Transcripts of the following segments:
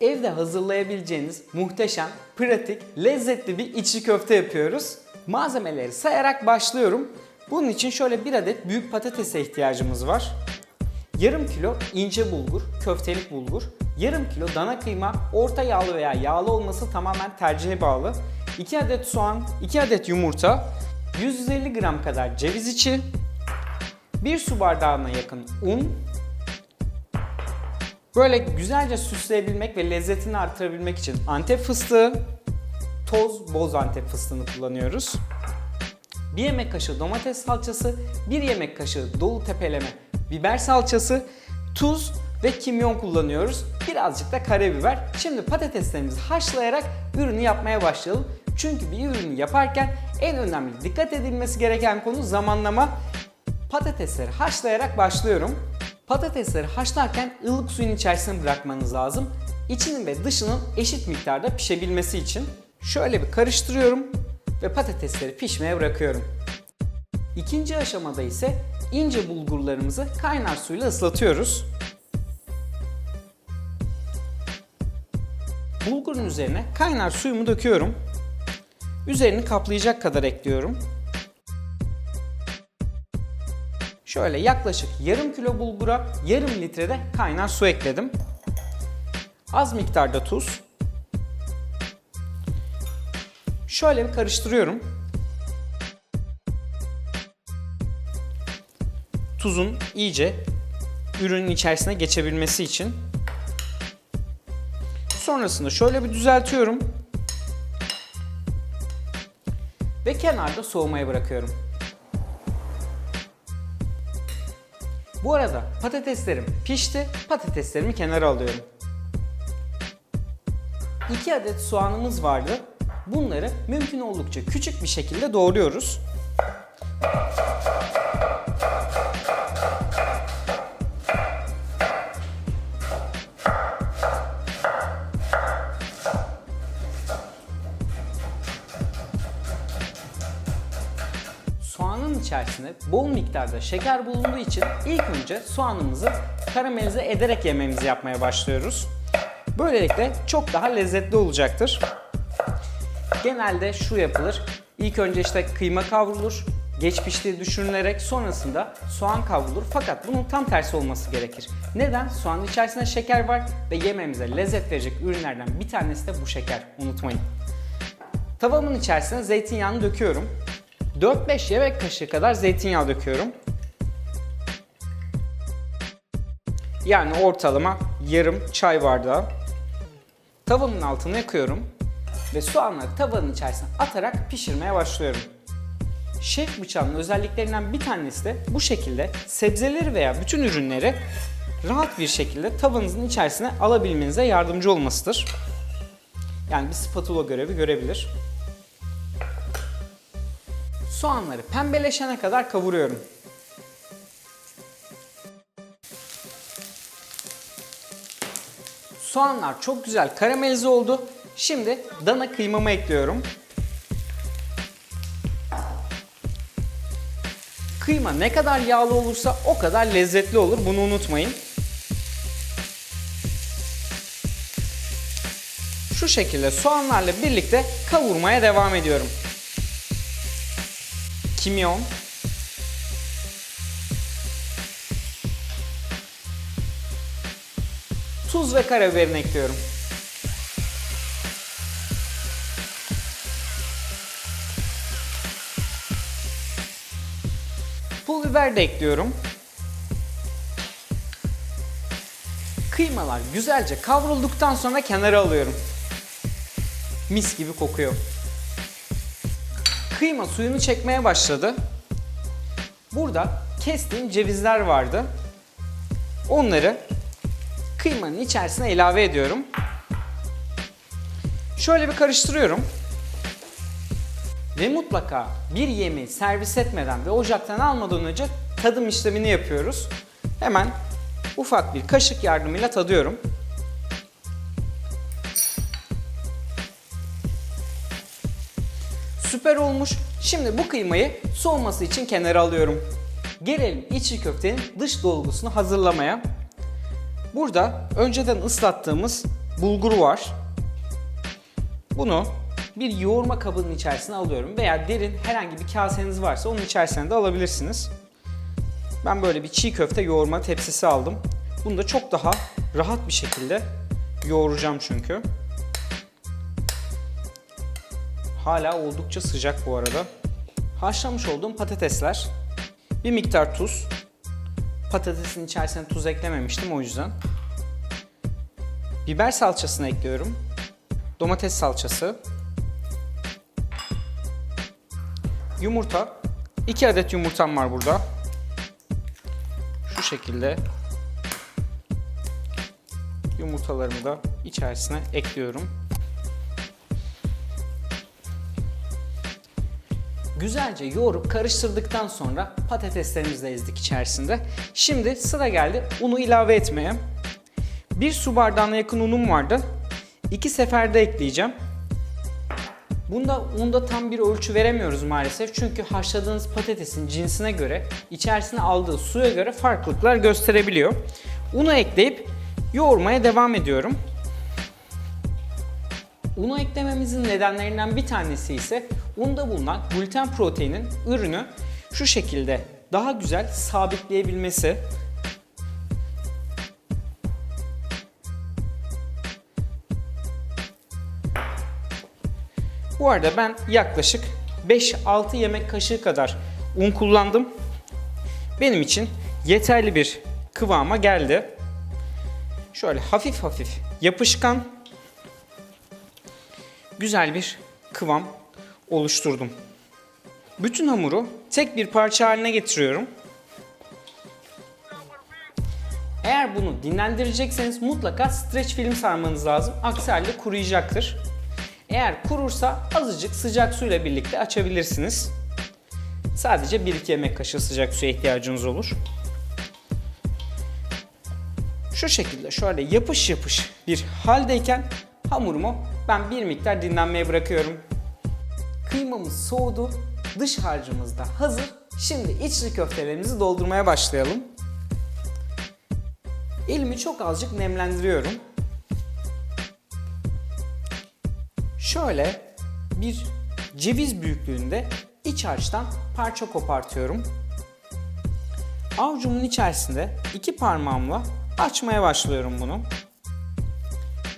evde hazırlayabileceğiniz muhteşem, pratik, lezzetli bir içli köfte yapıyoruz. Malzemeleri sayarak başlıyorum. Bunun için şöyle bir adet büyük patatese ihtiyacımız var. Yarım kilo ince bulgur, köftelik bulgur, yarım kilo dana kıyma, orta yağlı veya yağlı olması tamamen tercihe bağlı. 2 adet soğan, 2 adet yumurta, 150 gram kadar ceviz içi, 1 su bardağına yakın un, Böyle güzelce süsleyebilmek ve lezzetini artırabilmek için Antep fıstığı, toz boz Antep fıstığını kullanıyoruz. 1 yemek kaşığı domates salçası, 1 yemek kaşığı dolu tepeleme biber salçası, tuz ve kimyon kullanıyoruz. Birazcık da karabiber. Şimdi patateslerimizi haşlayarak ürünü yapmaya başlayalım. Çünkü bir ürünü yaparken en önemli dikkat edilmesi gereken konu zamanlama. Patatesleri haşlayarak başlıyorum. Patatesleri haşlarken ılık suyun içerisine bırakmanız lazım. İçinin ve dışının eşit miktarda pişebilmesi için. Şöyle bir karıştırıyorum ve patatesleri pişmeye bırakıyorum. İkinci aşamada ise ince bulgurlarımızı kaynar suyla ıslatıyoruz. Bulgurun üzerine kaynar suyumu döküyorum. Üzerini kaplayacak kadar ekliyorum. Şöyle yaklaşık yarım kilo bulgura yarım litrede kaynar su ekledim. Az miktarda tuz. Şöyle bir karıştırıyorum. Tuzun iyice ürünün içerisine geçebilmesi için. Sonrasında şöyle bir düzeltiyorum. Ve kenarda soğumaya bırakıyorum. Bu arada patateslerim pişti. Patateslerimi kenara alıyorum. 2 adet soğanımız vardı. Bunları mümkün oldukça küçük bir şekilde doğruyoruz. İçerisinde bol miktarda şeker bulunduğu için ilk önce soğanımızı karamelize ederek yememizi yapmaya başlıyoruz. Böylelikle çok daha lezzetli olacaktır. Genelde şu yapılır. İlk önce işte kıyma kavrulur, geç piştiği düşünülerek sonrasında soğan kavrulur. Fakat bunun tam tersi olması gerekir. Neden? Soğanın içerisinde şeker var ve yemeğimize lezzet verecek ürünlerden bir tanesi de bu şeker. Unutmayın. Tavamın içerisine zeytinyağını döküyorum. 4-5 yemek kaşığı kadar zeytinyağı döküyorum. Yani ortalama yarım çay bardağı. Tavanın altını yakıyorum ve soğanları tavanın içerisine atarak pişirmeye başlıyorum. Şef bıçağının özelliklerinden bir tanesi de bu şekilde sebzeleri veya bütün ürünleri rahat bir şekilde tavanızın içerisine alabilmenize yardımcı olmasıdır. Yani bir spatula görevi görebilir. Soğanları pembeleşene kadar kavuruyorum. Soğanlar çok güzel karamelize oldu. Şimdi dana kıymamı ekliyorum. Kıyma ne kadar yağlı olursa o kadar lezzetli olur. Bunu unutmayın. Şu şekilde soğanlarla birlikte kavurmaya devam ediyorum. Kimyon, tuz ve karabiberini ekliyorum. Pul biber de ekliyorum. Kıymalar güzelce kavrulduktan sonra kenara alıyorum. Mis gibi kokuyor. Kıyma suyunu çekmeye başladı. Burada kestiğim cevizler vardı. Onları kıymanın içerisine ilave ediyorum. Şöyle bir karıştırıyorum. Ve mutlaka bir yemeği servis etmeden ve ocaktan almadan önce tadım işlemini yapıyoruz. Hemen ufak bir kaşık yardımıyla tadıyorum. Süper olmuş. Şimdi bu kıymayı soğuması için kenara alıyorum. Gelelim içli köftenin dış dolgusunu hazırlamaya. Burada önceden ıslattığımız bulgur var. Bunu bir yoğurma kabının içerisine alıyorum veya derin herhangi bir kaseniz varsa onun içerisine de alabilirsiniz. Ben böyle bir çiğ köfte yoğurma tepsisi aldım. Bunu da çok daha rahat bir şekilde yoğuracağım çünkü. Hala oldukça sıcak bu arada. Haşlamış olduğum patatesler, bir miktar tuz. Patatesin içerisine tuz eklememiştim o yüzden. Biber salçasını ekliyorum. Domates salçası. Yumurta. 2 adet yumurtam var burada. Şu şekilde yumurtalarımı da içerisine ekliyorum. Güzelce yoğurup karıştırdıktan sonra patateslerimizi de ezdik içerisinde. Şimdi sıra geldi unu ilave etmeye. Bir su bardağına yakın unum vardı. İki seferde ekleyeceğim. Bunda unda tam bir ölçü veremiyoruz maalesef. Çünkü haşladığınız patatesin cinsine göre, içerisine aldığı suya göre farklılıklar gösterebiliyor. Unu ekleyip yoğurmaya devam ediyorum. Unu eklememizin nedenlerinden bir tanesi ise unda bulunan gluten proteinin ürünü şu şekilde daha güzel sabitleyebilmesi. Bu arada ben yaklaşık 5-6 yemek kaşığı kadar un kullandım. Benim için yeterli bir kıvama geldi. Şöyle hafif hafif yapışkan güzel bir kıvam oluşturdum. Bütün hamuru tek bir parça haline getiriyorum. Eğer bunu dinlendirecekseniz mutlaka streç film sarmanız lazım. Aksi halde kuruyacaktır. Eğer kurursa azıcık sıcak suyla birlikte açabilirsiniz. Sadece 1-2 yemek kaşığı sıcak suya ihtiyacınız olur. Şu şekilde şöyle yapış yapış bir haldeyken hamurumu ben bir miktar dinlenmeye bırakıyorum. Kıymamız soğudu, dış harcımız da hazır. Şimdi içli köftelerimizi doldurmaya başlayalım. Elimi çok azıcık nemlendiriyorum. Şöyle bir ceviz büyüklüğünde iç harçtan parça kopartıyorum. Avucumun içerisinde iki parmağımla açmaya başlıyorum bunu.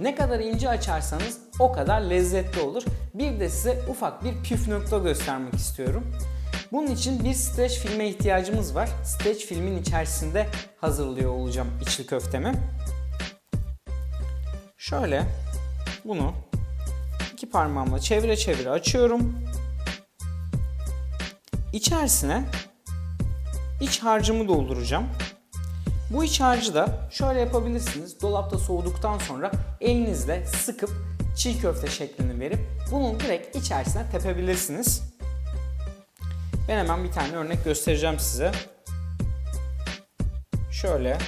Ne kadar ince açarsanız o kadar lezzetli olur. Bir de size ufak bir püf nokta göstermek istiyorum. Bunun için bir streç filme ihtiyacımız var. Streç filmin içerisinde hazırlıyor olacağım içli köftemi. Şöyle bunu iki parmağımla çevire çevire açıyorum. İçerisine iç harcımı dolduracağım. Bu iç harcı da şöyle yapabilirsiniz. Dolapta soğuduktan sonra elinizle sıkıp çiğ köfte şeklini verip bunu direkt içerisine tepebilirsiniz. Ben hemen bir tane örnek göstereceğim size. Şöyle.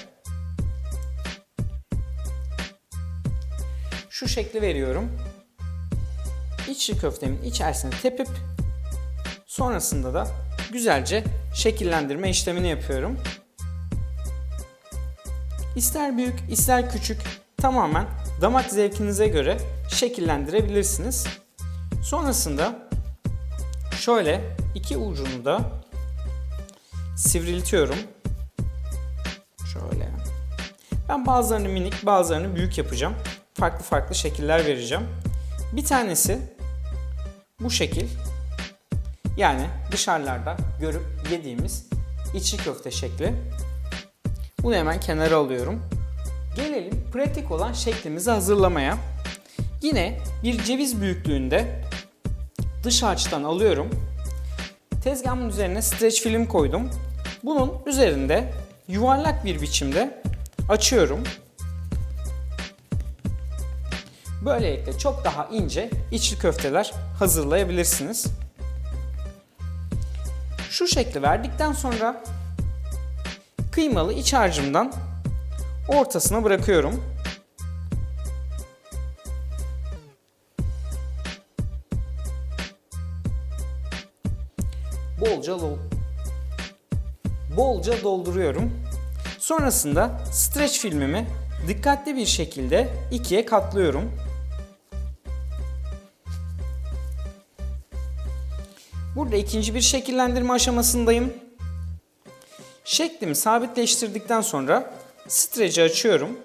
Şu şekli veriyorum. İçli köftemin içerisine tepip sonrasında da güzelce şekillendirme işlemini yapıyorum. İster büyük, ister küçük tamamen damak zevkinize göre şekillendirebilirsiniz. Sonrasında şöyle iki ucunu da sivriltiyorum. Şöyle. Ben bazılarını minik, bazılarını büyük yapacağım. Farklı farklı şekiller vereceğim. Bir tanesi bu şekil. Yani dışarılarda görüp yediğimiz içli köfte şekli. Bunu hemen kenara alıyorum. Gelelim pratik olan şeklimizi hazırlamaya. Yine bir ceviz büyüklüğünde dış harçtan alıyorum. Tezgahımın üzerine streç film koydum. Bunun üzerinde yuvarlak bir biçimde açıyorum. Böylelikle çok daha ince içli köfteler hazırlayabilirsiniz. Şu şekli verdikten sonra kıymalı iç harcımdan ortasına bırakıyorum. Bolca dol bolca dolduruyorum. Sonrasında streç filmimi Dikkatli bir şekilde ikiye katlıyorum. Burada ikinci bir şekillendirme aşamasındayım. Şeklimi sabitleştirdikten sonra streci açıyorum.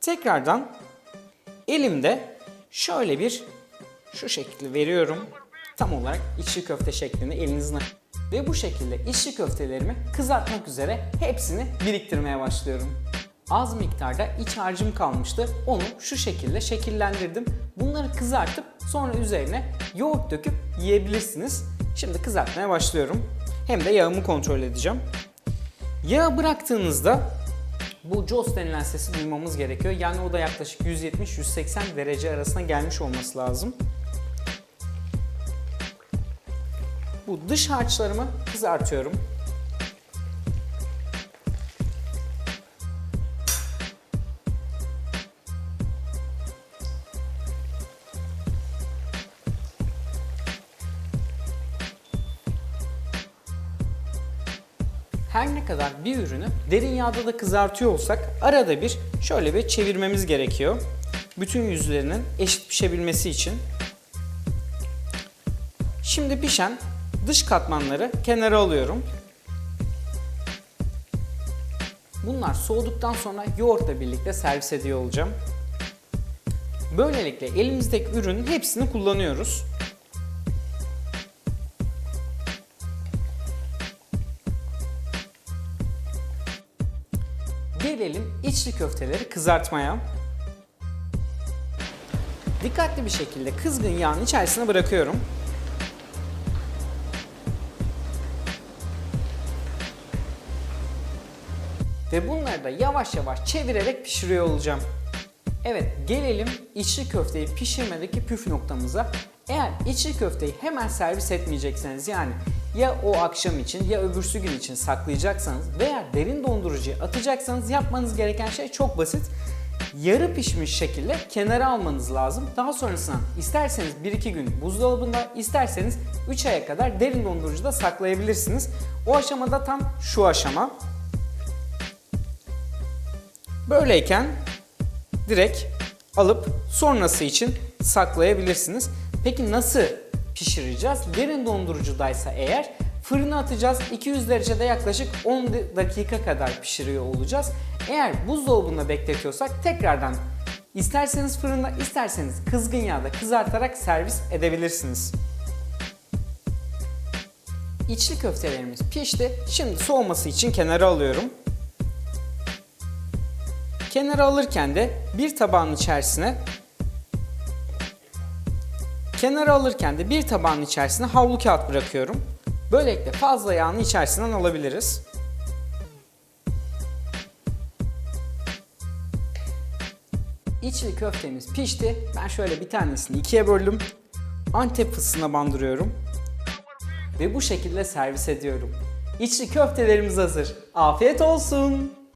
Tekrardan elimde şöyle bir şu şekilde veriyorum. Tam olarak içli köfte şeklinde elinizin ve bu şekilde içli köftelerimi kızartmak üzere hepsini biriktirmeye başlıyorum. Az miktarda iç harcım kalmıştı. Onu şu şekilde şekillendirdim. Bunları kızartıp sonra üzerine yoğurt döküp yiyebilirsiniz. Şimdi kızartmaya başlıyorum. Hem de yağımı kontrol edeceğim. Yağı bıraktığınızda bu Jaws denilen sesi duymamız gerekiyor. Yani o da yaklaşık 170-180 derece arasına gelmiş olması lazım. Bu dış harçlarımı kızartıyorum. Her ne kadar bir ürünü derin yağda da kızartıyor olsak arada bir şöyle bir çevirmemiz gerekiyor. Bütün yüzlerinin eşit pişebilmesi için. Şimdi pişen dış katmanları kenara alıyorum. Bunlar soğuduktan sonra yoğurtla birlikte servis ediyor olacağım. Böylelikle elimizdeki ürünün hepsini kullanıyoruz. İçli köfteleri kızartmaya. Dikkatli bir şekilde kızgın yağın içerisine bırakıyorum. Ve bunları da yavaş yavaş çevirerek pişiriyor olacağım. Evet gelelim içli köfteyi pişirmedeki püf noktamıza. Eğer içli köfteyi hemen servis etmeyecekseniz yani ya o akşam için ya öbürsü gün için saklayacaksanız veya derin dondurucuya atacaksanız yapmanız gereken şey çok basit. Yarı pişmiş şekilde kenara almanız lazım. Daha sonrasında isterseniz 1-2 gün buzdolabında, isterseniz 3 aya kadar derin dondurucuda saklayabilirsiniz. O aşamada tam şu aşama. Böyleyken direkt alıp sonrası için saklayabilirsiniz. Peki nasıl pişireceğiz? Derin dondurucudaysa eğer fırına atacağız. 200 derecede yaklaşık 10 dakika kadar pişiriyor olacağız. Eğer buzdolabında bekletiyorsak tekrardan isterseniz fırında isterseniz kızgın yağda kızartarak servis edebilirsiniz. İçli köftelerimiz pişti. Şimdi soğuması için kenara alıyorum. Kenara alırken de bir tabağın içerisine kenara alırken de bir tabağın içerisine havlu kağıt bırakıyorum. Böylelikle fazla yağını içerisinden alabiliriz. İçli köftemiz pişti. Ben şöyle bir tanesini ikiye böldüm. Antep fıstığına bandırıyorum. Ve bu şekilde servis ediyorum. İçli köftelerimiz hazır. Afiyet olsun.